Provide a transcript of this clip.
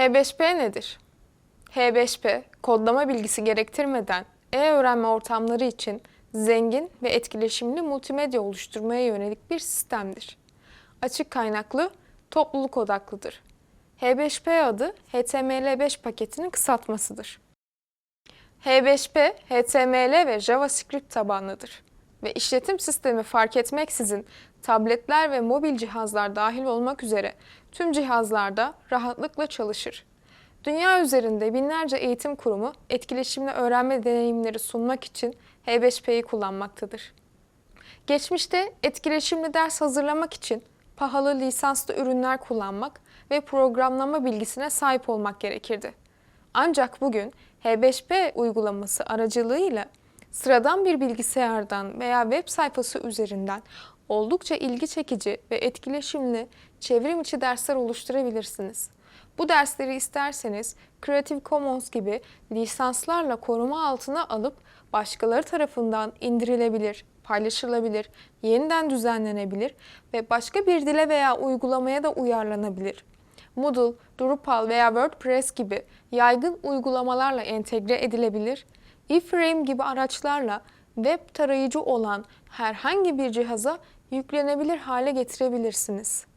H5P nedir? H5P, kodlama bilgisi gerektirmeden e-öğrenme ortamları için zengin ve etkileşimli multimedya oluşturmaya yönelik bir sistemdir. Açık kaynaklı, topluluk odaklıdır. H5P adı HTML5 paketinin kısaltmasıdır. H5P, HTML ve JavaScript tabanlıdır ve işletim sistemi fark etmeksizin tabletler ve mobil cihazlar dahil olmak üzere tüm cihazlarda rahatlıkla çalışır. Dünya üzerinde binlerce eğitim kurumu etkileşimli öğrenme deneyimleri sunmak için H5P'yi kullanmaktadır. Geçmişte etkileşimli ders hazırlamak için pahalı lisanslı ürünler kullanmak ve programlama bilgisine sahip olmak gerekirdi. Ancak bugün H5P uygulaması aracılığıyla sıradan bir bilgisayardan veya web sayfası üzerinden oldukça ilgi çekici ve etkileşimli çevrim içi dersler oluşturabilirsiniz. Bu dersleri isterseniz Creative Commons gibi lisanslarla koruma altına alıp başkaları tarafından indirilebilir, paylaşılabilir, yeniden düzenlenebilir ve başka bir dile veya uygulamaya da uyarlanabilir. Moodle, Drupal veya WordPress gibi yaygın uygulamalarla entegre edilebilir, eFrame gibi araçlarla web tarayıcı olan herhangi bir cihaza yüklenebilir hale getirebilirsiniz.